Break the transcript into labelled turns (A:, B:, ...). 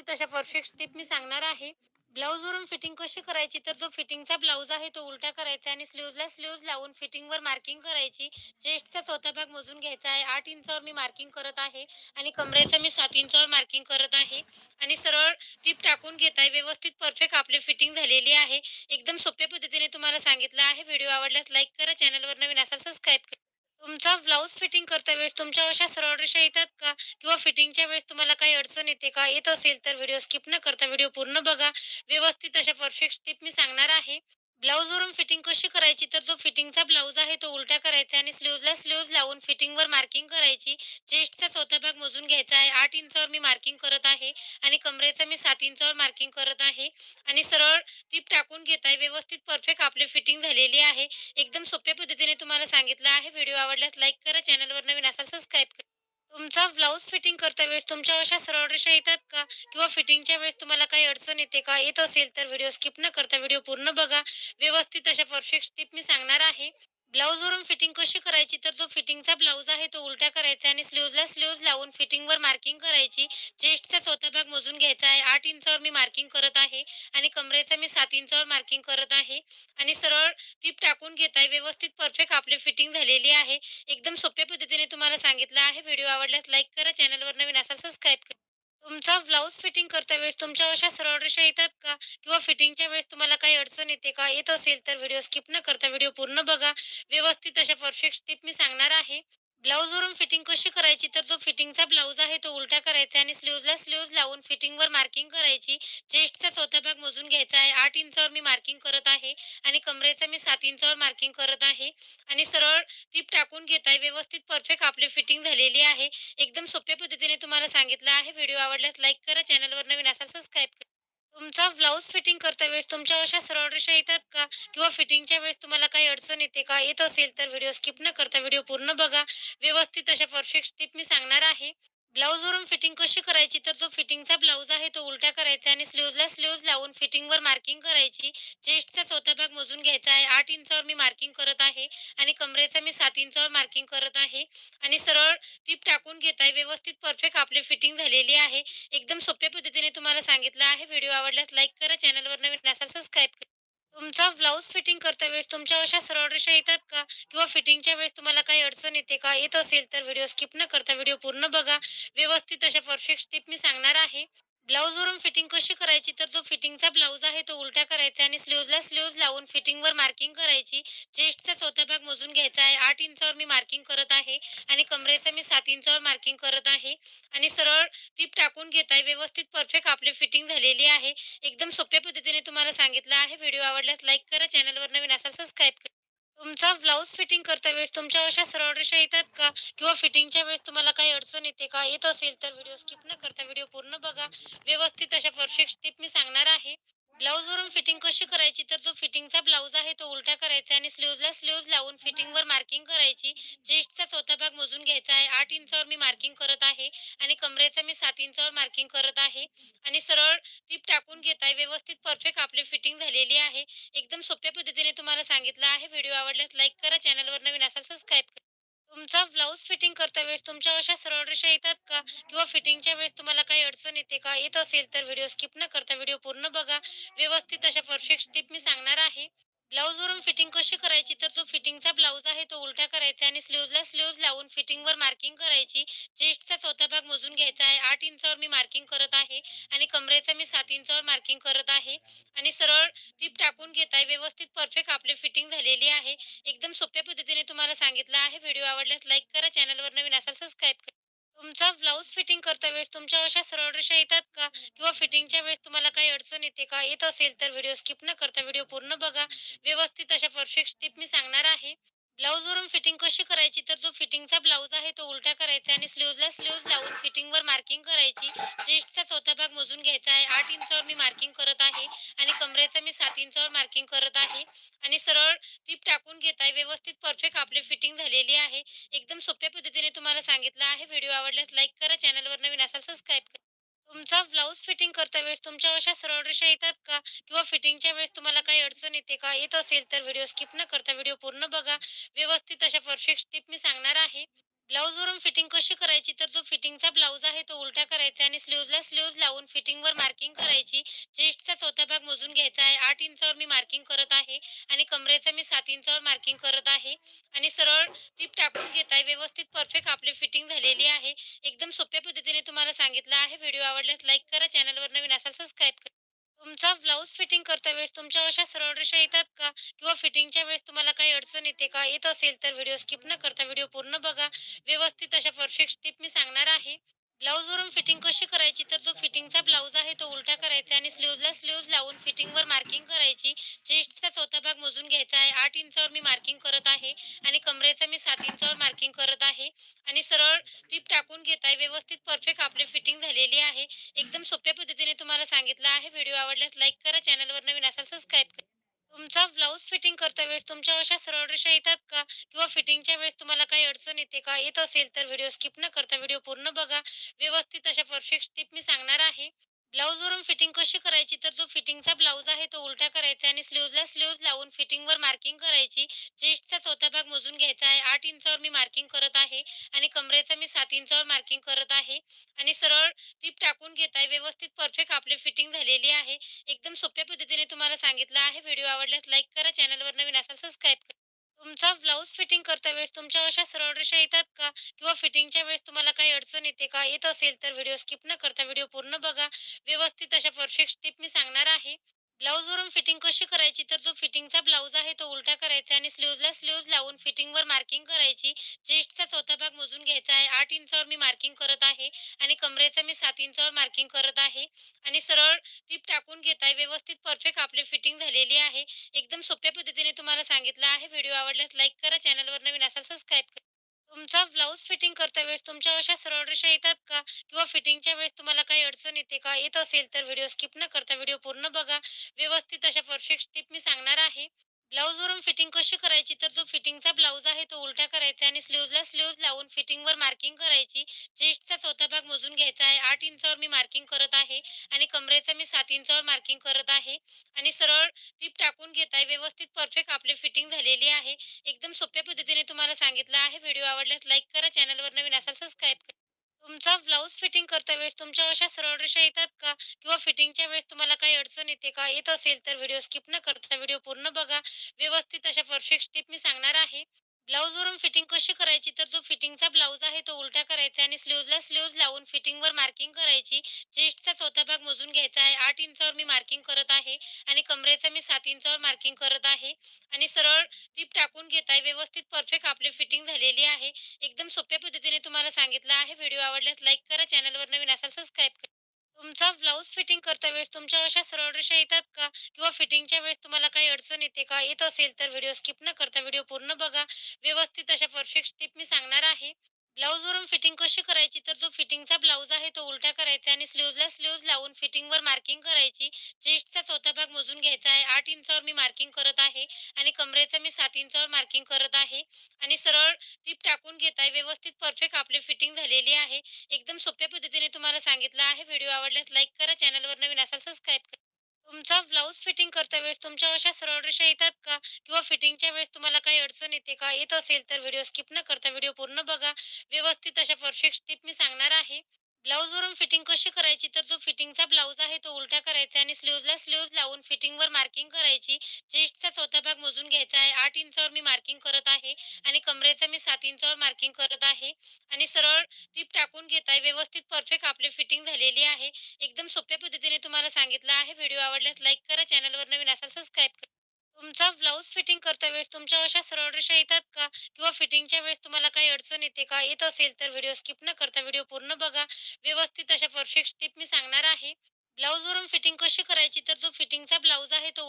A: व्यवस्थित अशा perfect tip मी सांगणार आहे. ब्लाऊजवरून फिटिंग कशी करायची, तर जो फिटिंगचा ब्लाऊज आहे तो उलटा करायचा आणि स्लीवला स्लीव्ह लावून फिटिंगवर मार्किंग करायची. चेस्टचा चौथा भाग मोजून घ्यायचा आहे. आठ इंचावर मी मार्किंग करत आहे आणि कमरेचं मी सात इंचावर मार्किंग करत आहे आणि सरळ टिप टाकून घेत आहे. व्यवस्थित परफेक्ट आपली फिटिंग झालेली आहे. एकदम सोप्या पद्धतीने तुम्हाला सांगितलं आहे. व्हिडिओ आवडल्यास लाईक करा, चॅनलवर नवीन असाल सबस्क्राईब करा. तुमचा ब्लाऊज फिटिंग करता वेळेस तुमच्या अशा सरळ रेषा येतात का? किंवा फिटिंगच्या वेळेस तुम्हाला काही अडचण येते का? येत असेल तर व्हिडिओ स्किप न करता व्हिडिओ पूर्ण बघा. व्यवस्थित अशा परफेक्ट टिप मी सांगणार आहे. ब्लाऊजवरून फिटिंग कशी करायची, तर जो फिटिंगचा ब्लाऊज आहे तो उलटा करायचा आणि स्लीव्हजला स्लीव्हज लावून फिटिंगवर मार्किंग करायची. चेस्टचा चौथा भाग मोजून घ्यायचा आहे. आठ इंचावर मी मार्किंग करत आहे आणि कमरेचं मी सात इंचावर मार्किंग करत आहे आणि सरळ टिप टाकून घेत आहे. व्यवस्थित परफेक्ट आपली फिटिंग झालेली आहे. एकदम सोप्या पद्धतीने तुम्हाला सांगितलं आहे. व्हिडिओ आवडल्यास लाईक करा, चॅनलवर नवीन असाल सबस्क्राईब करा. तुमचा ब्लाऊज फिटिंग करता वेळेस तुमच्या अशा सरळ रेषा येतात का? किंवा फिटिंगच्या वेळेस तुम्हाला काही अडचण येते का? येत असेल तर व्हिडिओ स्किप न करता व्हिडिओ पूर्ण बघा. व्यवस्थित अशा परफेक्ट टिप मी सांगणार आहे. ब्लाऊजवरून फिटिंग कशी करायची, तर जो फिटिंगचा ब्लाऊज आहे तो उलटा करायचा आणि स्लीवला स्लीव्हज लावून फिटिंगवर मार्किंग करायची. चेस्टचा स्वतः भाग मोजून घ्यायचा आहे. आठ इंचावर मी मार्किंग करत आहे आणि कमरेचा मी सात इंचावर मार्किंग करत आहे आणि सरळ टिप टाकून घेत आहे. व्यवस्थित परफेक्ट आपली फिटिंग झालेली आहे. एकदम सोप्या पद्धतीने तुम्हाला सांगितलं आहे. व्हिडिओ आवडल्यास लाईक करा, चॅनलवर नवीन असाल सबस्क्राईब करा. तुमचा ब्लाऊज फिटिंग करता वेळेस तुमच्या अशा सरळ रेषा येतात का? किंवा फिटिंगच्या वेळेस तुम्हाला काही अडचण येते का? येत असेल तर व्हिडिओ स्किप न करता व्हिडिओ पूर्ण बघा. व्यवस्थित अशा परफेक्ट टिप मी सांगणार आहे. ब्लाऊजवरून फिटिंग कशी करायची, तर जो फिटिंगचा ब्लाऊज आहे तो उलटा करायचा आणि स्लीवला स्लीव्हज लावून फिटिंगवर मार्किंग करायची. चेस्टचा चौथा भाग मोजून घ्यायचा आहे. आठ इंचावर मी मार्किंग करत आहे आणि कमरेचा मी सात इंचावर मार्किंग करत आहे आणि सरळ टिप टाकून घेत आहे. व्यवस्थित परफेक्ट आपली फिटिंग झालेली आहे. एकदम सोप्या पद्धतीने तुम्हाला सांगितलं आहे. व्हिडिओ आवडल्यास लाईक करा, चॅनलवर नवीन असाल सबस्क्राईब करा. तुमचा ब्लाऊज फिटिंग करता वेळेस तुमच्या अशा सरळ रेषा येतात का? किंवा फिटिंगच्या वेळेस तुम्हाला काही अडचण येते का? येत असेल तर व्हिडिओ स्किप न करता व्हिडिओ पूर्ण बघा. व्यवस्थित अशा परफेक्ट टिप मी सांगणार आहे. ब्लाऊजवरून फिटिंग कशी करायची, तर जो फिटिंगचा ब्लाऊज आहे तो उलटा करायचा आणि स्लीवला स्लीव्ह लावून फिटिंगवर मार्किंग करायची. चेस्टचा चौथा भाग मोजून घ्यायचा आहे. आठ इंचावर मी मार्किंग करत आहे आणि कमरेचा मी सात इंचावर मार्किंग करत आहे आणि सरळ टिप टाकून घेत आहे. व्यवस्थित परफेक्ट आपली फिटिंग झालेली आहे. एकदम सोप्या पद्धतीने तुम्हाला सांगितलं आहे. व्हिडिओ आवडल्यास लाईक करा, चॅनलवर नवीन असाल सबस्क्राईब करा. तुमचा ब्लाऊज फिटिंग करता वेळेस तुमच्या अशा सरळ रेषा येतात का? किंवा फिटिंगच्या वेळेस तुम्हाला काही अडचण येते का? येत असेल तर व्हिडिओ स्किप न करता व्हिडिओ पूर्ण बघा. व्यवस्थित अशा परफेक्ट टिप मी सांगणार आहे. ब्लाऊजवरून फिटिंग कशी करायची, तर जो फिटिंगचा ब्लाऊज आहे तो उलटा करायचा आणि स्लीवला स्लीव्हज लावून फिटिंगवर मार्किंग करायची. चेस्टचा चौथा भाग मोजून घ्यायचा आहे. आठ इंचावर मी मार्किंग करत आहे आणि कमरेचं मी सात इंचावर मार्किंग करत आहे आणि सरळ टीप टाकून घेत आहे. व्यवस्थित परफेक्ट आपली फिटिंग झालेली आहे. एकदम सोप्या पद्धतीने तुम्हाला सांगितलं आहे. व्हिडिओ आवडल्यास लाईक करा, चॅनलवर नवीन असा सबस्क्राईब करा. तुमचा ब्लाऊज फिटिंग करता वेळेस तुमच्या अशा सरळ रेषा येतात का? किंवा फिटिंगच्या वेळेस तुम्हाला काही अडचण येते का? येत असेल तर व्हिडिओ स्किप न करता व्हिडिओ पूर्ण बघा. व्यवस्थित अशा परफेक्ट टिप मी सांगणार आहे. ब्लाऊजवरून फिटिंग कशी करायची, तर जो फिटिंगचा ब्लाऊज आहे तो उलटा करायचा आणि स्लीवला स्लीव लावून फिटिंगवर मार्किंग करायची. चेस्टचा चौथा भाग मोजून घ्यायचा आहे. आठ इंचावर मी मार्किंग करत आहे आणि कमरेचा मी सात इंचावर मार्किंग करत आहे आणि सरळ टीप टाकून घेत आहे. व्यवस्थित परफेक्ट आपली फिटिंग झालेली आहे. एकदम सोप्या पद्धतीने तुम्हाला सांगितलं आहे. व्हिडिओ आवडल्यास लाईक करा, चॅनलवर नवीन असा सबस्क्राईब करा. तुमचा ब्लाऊज फिटिंग करता वेळेस तुमच्या अशा सरळ रेषा येतात का? किंवा फिटिंगच्या वेळेस तुम्हाला काही अडचण येते का? येत असेल तर व्हिडिओ स्किप न करता व्हिडिओ पूर्ण बघा. व्यवस्थित अशा परफेक्ट टिप मी सांगणार आहे. ब्लाऊजवरून फिटिंग कशी करायची, तर जो फिटिंगचा ब्लाऊज आहे तो उलटा करायचा आणि स्लीवला स्लीव्हज लावून फिटिंगवर मार्किंग करायची. चेस्टचा चौथा भाग मोजून घ्यायचा आहे. आठ इंचावर मी मार्किंग करत आहे आणि कमरेचा मी सात इंचावर मार्किंग करत आहे आणि सरळ टिप टाकून घेत आहे. व्यवस्थित परफेक्ट आपली फिटिंग झालेली आहे. एकदम सोप्या पद्धतीने तुम्हाला सांगितलं आहे. व्हिडिओ आवडल्यास लाईक करा, चॅनलवर नवीन असाल सबस्क्राईब करा. तुमचा ब्लाऊज फिटिंग करता वेळेस तुमच्या अशा सरळ रेषा येतात का? किंवा फिटिंगच्या वेळेस तुम्हाला काही अडचण येते का? येत असेल तर व्हिडिओ स्किप न करता व्हिडिओ पूर्ण बघा. व्यवस्थित अशा परफेक्ट टिप मी सांगणार आहे. ब्लाऊजवरून फिटिंग कशी करायची, तर जो फिटिंगचा ब्लाऊज आहे तो उलटा करायचा आणि स्लीव्हजला स्लीव्ज लावून फिटिंगवर मार्किंग करायची. चेस्टचा चौथा भाग मोजून घ्यायचा आहे. आठ इंचावर मी मार्किंग करत आहे आणि कमरेचं मी सात इंचावर मार्किंग करत आहे आणि सरळ टिप टाकून घेत आहे. व्यवस्थित परफेक्ट आपली फिटिंग झालेली आहे. एकदम सोप्या पद्धतीने तुम्हाला सांगितलं आहे. व्हिडिओ आवडल्यास लाईक करा, चॅनलवर नवीन असा सबस्क्राईब करा. तुमचा ब्लाऊज फिटिंग करता वेळेस तुमच्या अशा सरळ रेषा येतात का? किंवा फिटिंगच्या वेळेस तुम्हाला काही अडचण येते का? येत असेल तर व्हिडिओ स्किप न करता व्हिडिओ पूर्ण बघा. व्यवस्थित अशा परफेक्ट टिप मी सांगणार आहे. ब्लाऊजवरून फिटिंग कशी करायची? तर जो फिटिंगचा ब्लाऊज आहे तो उलटा करायचा आणि स्लीवला स्लीव लावून फिटिंगवर मार्किंग करायची. चेस्टचा चौथा भाग मोजून घ्यायचा आहे. आठ इंचावर मी मार्किंग करत आहे आणि कमरेचा मी सात इंचावर मार्किंग करत आहे. आणि सरळ टीप टाकून घेत आहे व्यवस्थित परफेक्ट आपली फिटिंग झालेली आहे. एकदम सोप्या पद्धतीने तुम्हाला सांगितलं आहे. व्हिडिओ आवडल्यास लाईक करा. चॅनलवर नवीन असाल सबस्क्राईब करा. तुमचा ब्लाऊज फिटिंग करता वेळेस तुमच्या अशा सरळ रेषा येतात का? किंवा फिटिंगच्या वेळेस तुम्हाला काही अडचण येते का? येत असेल तर व्हिडिओ स्किप न करता व्हिडिओ पूर्ण बघा. व्यवस्थित अशा परफेक्ट टिप मी सांगणार आहे. ब्लाऊजवरून फिटिंग कशी करायची? तर जो फिटिंगचा ब्लाऊज आहे तो उलटा करायचा आणि स्लीवला स्लीव्हज लावून फिटिंगवर मार्किंग करायची. चेस्टचा चौथा भाग मोजून घ्यायचा आहे. आठ इंचावर मी मार्किंग करत आहे आणि कमरेचा मी सात इंचावर मार्किंग करत आहे. आणि सरळ टीप टाकून घेत आहे. व्यवस्थित परफेक्ट आपली फिटिंग झालेली आहे. एकदम सोप्या पद्धतीने तुम्हाला सांगितलं आहे. व्हिडिओ आवडल्यास लाईक करा. चॅनलवर नवीन असाल सबस्क्राईब करा. तुमचा ब्लाऊज फिटिंग करता वेळेस तुमच्या अशा सरळ रेषा येतात का? किंवा फिटिंगच्या वेळेस तुम्हाला काही अडचण येते का? येत असेल तर व्हिडिओ स्किप न करता व्हिडिओ पूर्ण बघा. व्यवस्थित अशा परफेक्ट टिप मी सांगणार आहे. ब्लाऊजवरून फिटिंग कशी करायची? तर जो फिटिंगचा ब्लाऊज आहे तो उलटा करायचा आणि स्लीवला स्लीव लावून फिटिंगवर मार्किंग करायची. चेस्टचा चौथा भाग मोजून घ्यायचा आहे. आठ इंचावर मी मार्किंग करत आहे आणि कमरेचा मी सात इंचावर मार्किंग करत आहे आणि सरळ टिप टाकून घेत आहे. व्यवस्थित परफेक्ट आपली फिटिंग झालेली आहे. एकदम सोप्या पद्धतीने तुम्हाला सांगितलं आहे. व्हिडिओ आवडल्यास लाईक करा. चॅनलवर नवीन असाल सबस्क्राईब करा. तुमचा ब्लाऊज फिटिंग करता वेळेस तुमच्या अशा सरळ रेषा येतात का? किंवा फिटिंगच्या वेळेस तुम्हाला काही अडचण येते का? येत असेल तर व्हिडिओ स्किप न करता व्हिडिओ पूर्ण बघा. व्यवस्थित अशा परफेक्ट टिप मी सांगणार आहे. ब्लाऊजवरून फिटिंग कशी करायची? तर जो फिटिंगचा ब्लाऊज आहे तो उलटा करायचा आणि स्लीवला स्लीव्हज लावून फिटिंगवर मार्किंग करायची. चेस्टचा चौथा भाग मोजून घ्यायचा आहे. आठ इंचावर मी मार्किंग करत आहे आणि कमरेचा मी सात इंचावर मार्किंग करत आहे. आणि सरळ टिप टाकून घेत आहे व्यवस्थित परफेक्ट आपली फिटिंग झालेली आहे. एकदम सोप्या पद्धतीने तुम्हाला सांगितलं आहे. व्हिडिओ आवडल्यास लाईक करा. चॅनलवर नवीन असा सबस्क्राईब करा. तुमचा ब्लाऊज फिटिंग करता वेळेस तुमच्या अशा सरळ रेषा येतात का? किंवा फिटिंगच्या वेळेस तुम्हाला काही अडचण येते का? येत असेल तर व्हिडिओ स्किप न करता व्हिडिओ पूर्ण बघा. व्यवस्थित अशा परफेक्ट टिप मी सांगणार आहे. ब्लाऊजवरून फिटिंग कशी करायची? तर जो फिटिंगचा ब्लाऊज आहे तो उलटा करायचा आणि स्लीवला स्लीव लावून फिटिंगवर मार्किंग करायची. चेस्टचा चौथा भाग मोजून घ्यायचा आहे. आठ इंचावर मी मार्किंग करत आहे आणि कमरेचा मी सात इंचावर मार्किंग करत आहे. आणि सरळ टीप टाकून घेत आहे. व्यवस्थित परफेक्ट आपली फिटिंग झालेली आहे. एकदम सोप्या पद्धतीने तुम्हाला सांगितलं आहे. व्हिडिओ आवडल्यास लाईक करा. चॅनलवर नवीन असाल सबस्क्राईब करा. तुमचा ब्लाऊज फिटिंग करता वेळेस तुमच्या अशा सरळ रेषा येतात का? किंवा फिटिंगच्या वेळेस तुम्हाला काही अडचण येते का? येत असेल तर व्हिडिओ स्किप न करता व्हिडिओ पूर्ण बघा. व्यवस्थित अशा परफेक्ट स्टेप मी सांगणार आहे. ब्लाऊजवरून फिटिंग कशी करायची? तर जो फिटिंगचा ब्लाऊज आहे तो उलटा करायचा आणि स्लीवला स्लीव्ह लावून फिटिंगवर मार्किंग करायची. चेस्टचा चौथा भाग मोजून घ्यायचा आहे. आठ इंचावर मी मार्किंग करत आहे आणि कमरेचा मी सात इंचावर मार्किंग करत आहे आणि सरळ टीप टाकून घेत आहे. व्यवस्थित परफेक्ट आपली फिटिंग झालेली आहे. एकदम सोप्या पद्धतीने तुम्हाला सांगितलं आहे. व्हिडिओ आवडल्यास लाईक करा. चॅनलवर नवीन असाल सबस्क्राईब करा. तुमचा ब्लाऊज फिटिंग करता वेळेस तुमच्या अशा सरळ रेषा येतात का? किंवा फिटिंगच्या वेळेस तुम्हाला काही अडचण येते का? येत असेल तर व्हिडिओ स्किप न करता व्हिडिओ पूर्ण बघा. व्यवस्थित अशा परफेक्ट टिप मी सांगणार आहे. ब्लाऊजवरून फिटिंग कशी करायची? तर जो फिटिंगचा ब्लाऊज आहे तो उलटा करायचा आणि स्लीवला स्लीव्ह लावून फिटिंगवर मार्किंग करायची. चेस्टचा चौथा भाग मोजून घ्यायचा आहे. आठ इंचावर मी मार्किंग करत आहे आणि कमरेचा मी सात इंचावर मार्किंग करत आहे आणि सरळ टीप टाकून घेत आहे. व्यवस्थित परफेक्ट आपली फिटिंग झालेली आहे. एकदम सोप्या पद्धतीने तुम्हाला सांगितलं आहे. व्हिडिओ आवडल्यास लाईक करा. चॅनलवर नवीन असाल सबस्क्राईब करा. तुमचा ब्लाऊज फिटिंग करता वेळेस तुमच्या अशा सरळ रेषा येतात का? किंवा फिटिंगच्या वेळेस तुम्हाला काही अडचण येते का? येत असेल तर व्हिडिओ स्किप न करता व्हिडिओ पूर्ण बघा. व्यवस्थित अशा परफेक्ट टिप मी सांगणार आहे. ब्लाऊजवरून फिटिंग कशी करायची? तर जो फिटिंगचा ब्लाऊज आहे तो उलटा करायचा आणि स्लीवला स्लीव्हज लावून फिटिंगवर मार्किंग करायची. चेस्टचा चौथा भाग मोजून घ्यायचा आहे. आठ इंचावर मी मार्किंग करत आहे आणि कमरेचा मी सात इंचावर मार्किंग करत आहे आणि सरळ टिप टाकून घेत आहे. व्यवस्थित परफेक्ट आपली फिटिंग झालेली आहे. एकदम सोप्या पद्धतीने तुम्हाला सांगितलं आहे. व्हिडिओ आवडल्यास लाईक करा. चॅनलवर नवीन असाल सबस्क्राईब करा. तुमचा ब्लाऊज फिटिंग करता वेळेस तुमच्या अशा सरळ रेषा येतात का? किंवा फिटिंगच्या वेळेस तुम्हाला काही अडचण येते का? येत असेल तर व्हिडिओ स्किप न करता व्हिडिओ पूर्ण बघा. व्यवस्थित अशा परफेक्ट टिप मी सांगणार आहे. ब्लाऊजवरून फिटिंग कशी करायची? तर जो फिटिंगचा ब्लाऊज आहे तो उल